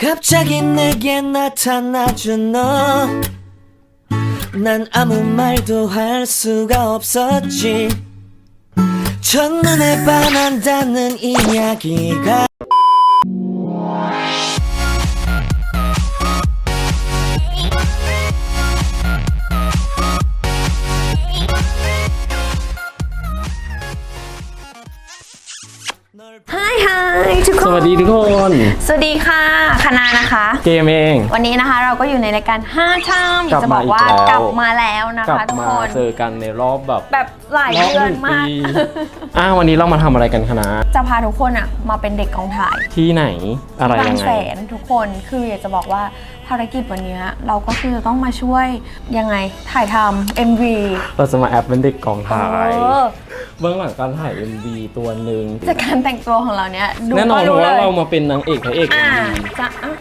갑자기 내게 나타나준 너. 난 아무 말도 할 수가 없었지. 첫눈에 반한다는 이야기가. สวัสดีค่ะ คณานะคะ เกมเอง วันนี้นะคะเราก็อยู่ในรายการ5ชามอยากจะบอกว่าอีกแล้ว กลับมาแล้วนะกลับคะทุกมาคน เจอกันในรอบแบบแบบหลายรอบเดืหอนนึ่งมากปีอ้าววันนี้เรามาทำอะไรกันคณะจะพาทุกคนอะมาเป็นเด็กกองถ่ายที่ไหนอะไรบายังงไง แสนทุกคนคืออยากจะบอกว่า ภารกิจวันนี้เราก็คือจะต้องมาช่วยยังไงถ่ายทำ MV เราจะมาแอปเป็นเด็กกองถ่ายเออ เบื้องหลังการถ่าย MV ตัวหนึ่งจากการแต่งตัวของเราเนี้ยดูแน่นอก็นเพรู้ราะเลว่ายเรามาเป็นนางเอกพระเอก อ่า MV จะอะ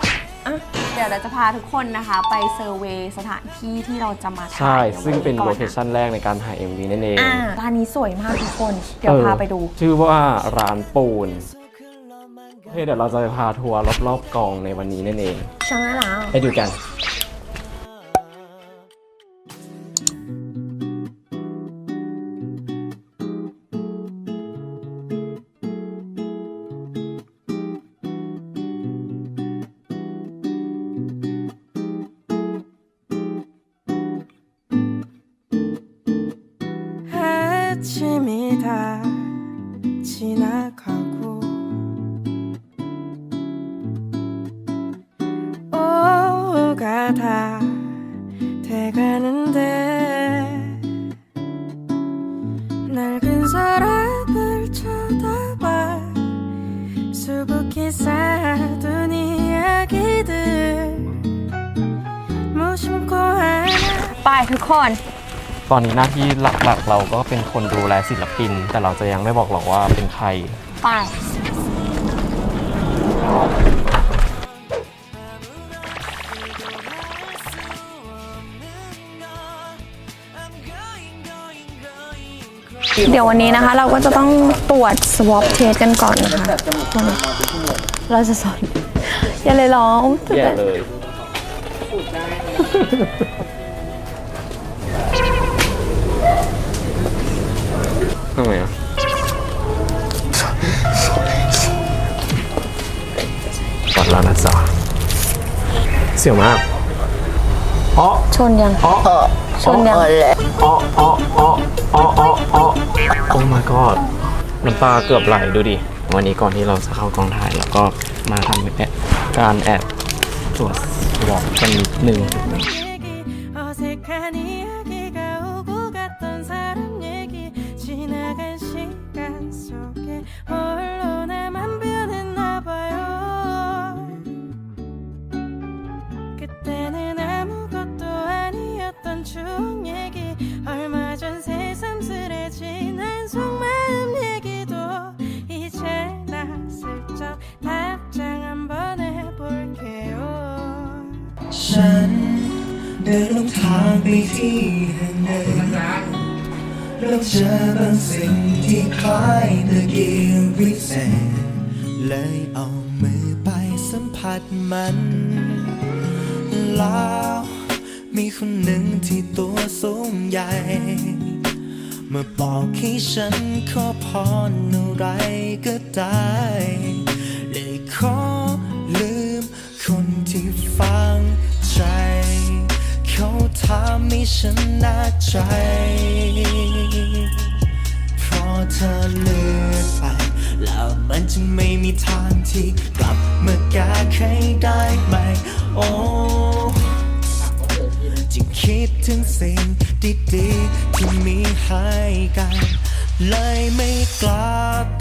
อะเดี๋ยวเราจะพาทุกคนนะคะ ไปเซอร์เวย์สถานที่ที่เราจะมาถ่ายใช่ซึ่งเป็นวัโลก่อะเคชั่นแรกในการถ่าย MV นั่นเองอ่าร้านนี้สวยมากทุกคน เดี๋ยวออพาไปดู ชื่อว่าร้านปูน โอเคเดี๋ยวเราจะไปพาทัวร์รอบๆกองในวันนี้นั่นเอง ใช่แล้ว ไปดูกัน 아침이 다 지나가고 고 ทุกคน ตอนนี้หน้าที่หลักๆเราก็เป็นคนดูแลศิลปิน แต่เราจะยังไม่บอกหรอกว่าเป็นใคร ไป เดี๋ยววันนี้นะคะ เราก็จะต้องตรวจ swab test กันก่อนนะคะเราจะสอน อย่าเลยร้อง แย่เลย ทำไมอะก่อนแล้วนะจ๊ะเสียวมากอ๋อชนยังอ๋อชนยังอ๋ออ๋ออ๋ออ๋ออ๋ออ๋อโอ้ my god น้ำตาเกือบไหลดูดิ วันนี้ก่อนที่เราจะเข้ากองถ่ายแล้วก็มาทำแอบการแอบตรวจสอบกันนิดนึง 홀로 나만 변했나 봐요 그때는 아무것도 아니었던 추억 얘기 얼마 전 새삼스레진 한 속마음 얘기도 이제 나 슬쩍 답장 한번 해볼게요 ฉันเดินลงทางไปที่แห่งหนึ่ง แล้วเจอบางสิ่งที่คล้ายตะเกียงวิเศษ เลยเอามือไปสัมผัสมันแล้วมีคนหนึ่งที่ตัวสูงใหญ่ มาบอกให้ฉันขอพรอะไรก็ได้เลยขอลืมคนที่ฟังใจ เขาทำให้ฉันนักใจ เพราะเธอเลือนไป แล้วมันจะไม่มีทางที่กลับมาแก้ไขได้ไหม โอ้จะคิดถึงสิ่งดีๆที่มีให้กัน เลยไม่กล้า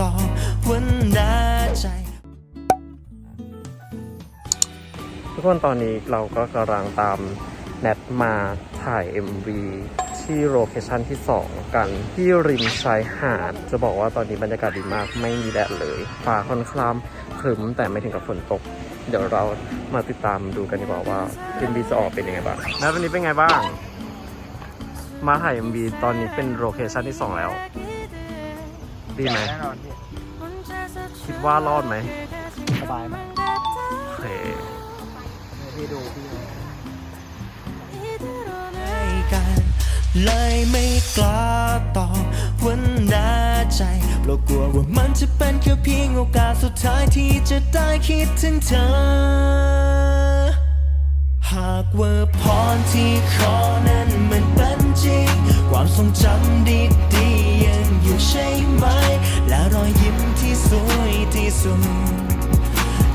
ตอบว่าน่าใจ ทุกคนตอนนี้เราก็กำลังตามแนทมาถ่าย MV ที่โลเคชันที่ 2 กัน ที่ริมชายหาด จะบอกว่าตอนนี้บรรยากาศดีมากไม่มีแดดเลยฟ้าค่อนข้างครึ้มแต่ไม่ถึงกับฝนตก เดี๋ยวเรามาติดตามดูกันดีกว่าว่า MV จะออกเป็นยังไงบ้างแล้ววันนี้เป็นไงบ้าง มาถ่าย MV ตอนนี้เป็นโลเคชันที่ 2 แล้วดีไหมคิดว่ารอดไหมสบายไหม เลยไม่กล้าตอบว่าแน่ใจเพราะกลัวว่ามันจะเป็นแค่เพียงโอกาสสุดท้ายที่จะได้คิดถึงเธอ หากว่าพรที่ขอนั้นมันเป็นจริง ความทรงจำดีๆยังอยู่ใช่ไหม และรอยยิ้มที่สวยที่สุด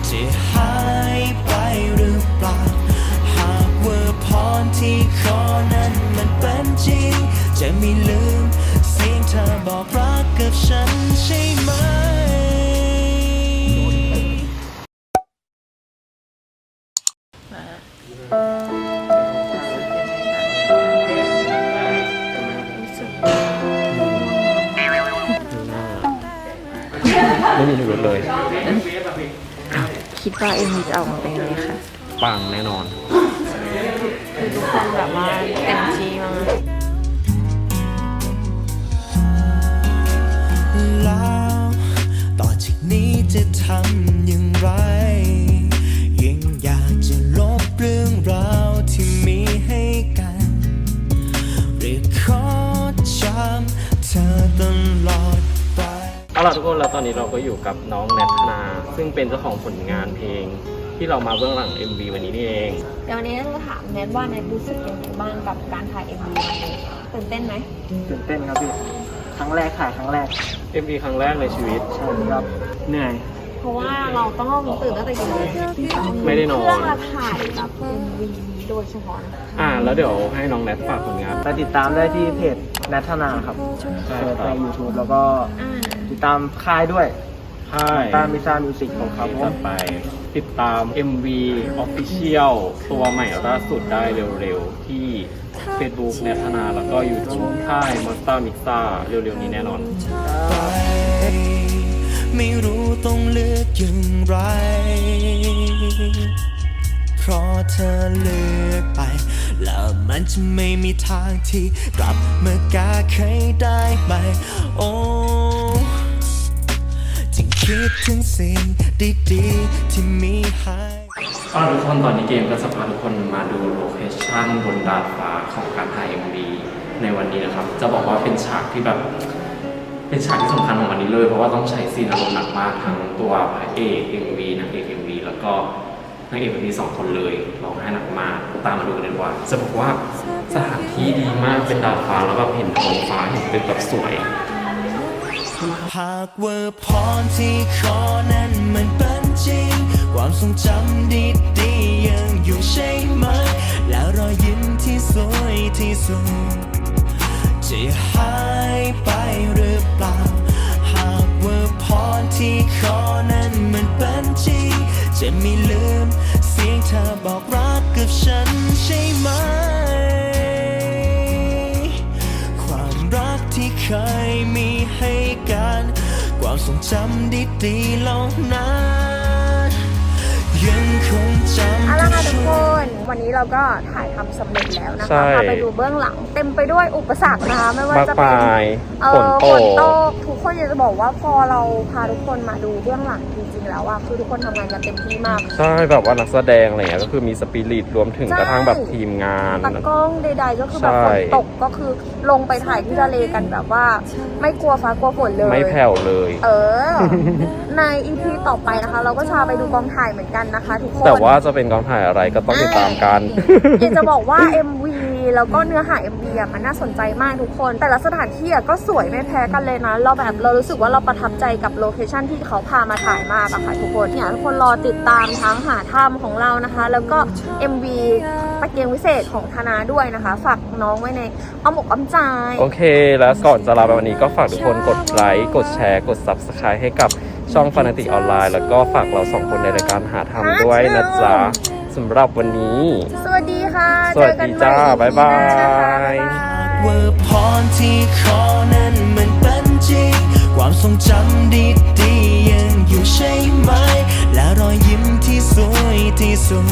จะหายไปหรือ พรที่ขอนั้นมันเป็นจริง จะไม่ลืมเสียงเธอบอกรักกับฉันใช่ไหมไม่มีพิรุธเลยคิดว่าเอ็มวีจะออกมาเป็นยังไงคะปังแน่นอน ว่าเต็มที่มากแล้วต่อจากนี้จะทำอย่างไร ยังอยากจะลบเรื่องราวที่มีให้กันเรียกขอจำเธอตลอดไป เอาล่ะทุกคนแล้วตอนนี้เราก็อยู่กับน้องแนทนา ซึ่งเป็นเจ้าของผลงานเพลง ที่เรามาเบื้องหลัง MV วันนี้นี่เอง เดี๋ยววันนี้เราถามแนทว่าแนทรู้สึกยังไงบ้างกับการถ่ายเอ็มวีวันนี้ตื่นเต้นไหมตื่นเต้นครับพี่ครั้งแรกถ่ายครั้งแรก MV ครั้งแรกในชีวิต ใช่ครับเหนื่อย เพราะว่าเราต้องตื่นตั้งแต่กี่โมงไม่ได้นอน เพื่อมาถ่ายแบบเอ็มวีโดยเฉพาะนะคะอ่า แล้วเดี๋ยวให้น้องแนทฝากผลงานไปติดตามได้ที่เพจนัทนาครับใช่เสิร์ชครัในบ YouTube แล้วก็อ่า ติดตามค่ายด้วย ใช่ตามมิซ่ามิวสิกของเขาผจัมดไปติดตาม MV Official ตัวใหม่ล่าสุดได้เร็วๆ ที่ Facebook แนทนา แล้วก็ YouTube ค่าย Monster Mixa เร็วๆ นี้แน่นอนไปไม่รู้ต้องเลือกอย่างไร เพราะเธอเลือกไป แล้วมันจะไม่มีทางที่กลับมากาเคยได้ไหม โอ้ จึงคิดถึงสิ่งดีๆที่มีให้ก็ทุกคนตอนนี้เกมก็จะพาทุกคนมาดูโลเคชั่นบนดาดฟ้าของการถ่าย MV ในวันนี้นะครับ จะบอกว่าเป็นฉากที่แบบเป็นฉากที่สำคัญของวันนี้เลย เพราะว่าต้องใช้ซีนอารมณ์หนักมากทั้งตัวพระเอก MV นางเอก MV แล้วก็นางเอก MV สองคนเลยร้องไห้หนักมากตามมาดูกันดีกว่า จะบอกว่าสถานที่ดีมากเป็นดาดฟ้าแล้วแบบเห็นท้องฟ้าเห็นเป็นแบบสวย หากว่าพรที่ขอนั้นมันเป็นจริง ความทรงจำดีๆยังอยู่ใช่ไหม แล้วรอยยิ้มที่สวยที่สุดจะหายไปหรือเปล่า หากว่าพรที่ขอนั้นมันเป็นจริง จะไม่ลืมเสียงเธอบอกรักกับฉัน ความทรงจำดีๆเหล่านั้น เอาละค่ะทุทุกกช่ควงนวันนี้เราก็ถ่ายทำสำเร็จแล้วนะใช่ คะพาไปดูเบื้องหลัง เต็มไปด้วยอุปสรรคนะคะไม่ว่ามาจะกเป็น มายเอฝนอตฝนตก กทุกคนอยากจะบอกว่าพอเราพาทุกคนมาดูเบื้องหลังจริงๆแล้วอะคือทุกคนทำงานกันเต็มที่มาก ใช่แบบว่านักแสดงอะไรเงี้ยก็คือมีสปิริตรวมถึงใช่ กระทั่งแบบทีมงาน ตากล้องใดๆก็คือแบบใช่ฝนตกก็คือลงไปถ่ายที่ทะเลกันแบบว่า ไม่กลัวฟ้ากลัวฝนเลย ไม่แผ่วเลย เออ ในอีพีต่อไปนะคะ เราก็จะไปดูกองถ่ายเหมือนกันนะคะทุกคนแต่ว่าจะเป็นกองถ่ายอะไรก็ต้องติดตามกันอยากจะบอกว่า MV แล้วก็เนื้อหา MV อะมันน่าสนใจมากทุกคน แต่ละสถานที่อะก็สวยไม่แพ้กันเลยนะ เราแบบเรารู้สึกว่าเราประทับใจกับโลเคชั่นที่เขาพามาถ่ายมากอะค่ะทุกคนเนี่ยทุกคนรอติดตามทั้งหาถ้ำของเรานะคะ แล้วก็ MV ตะเกียงวิเศษของธนาด้วยนะคะ ฝากน้องไว้ในอ้อมอกอ้อมใจ โอเค แล้วก่อนจะลาไปวันนี้ก็ฝากทุกคนกดไลค์ กดแชร์ กด Subscribe ให้กับ ช่องฟานาติออนไลน์ แล้วก็ฝากเราสองคนในรายการหาทำด้วยนะจ๊ะสำหรับวันนี้ สวัสดีค่ะ สวัสดีจ้าเจอกันใหม่บ๊ายบาย EP หน้นะคะบ๊ายบายว่าพรที่ขอนั้นมันเป็นจริงความทรงจำดีๆยังอยู่ใช่ไหม และรอยยิ้มที่สวยที่สุด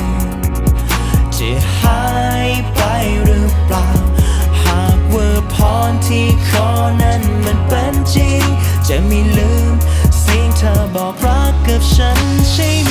จะหายไปหรือเปล่า หากว่าพรที่ขอนั้นมันเป็นจริง จะไม่ลืมเสียง เธอบอกรักกับฉันใช่ไหม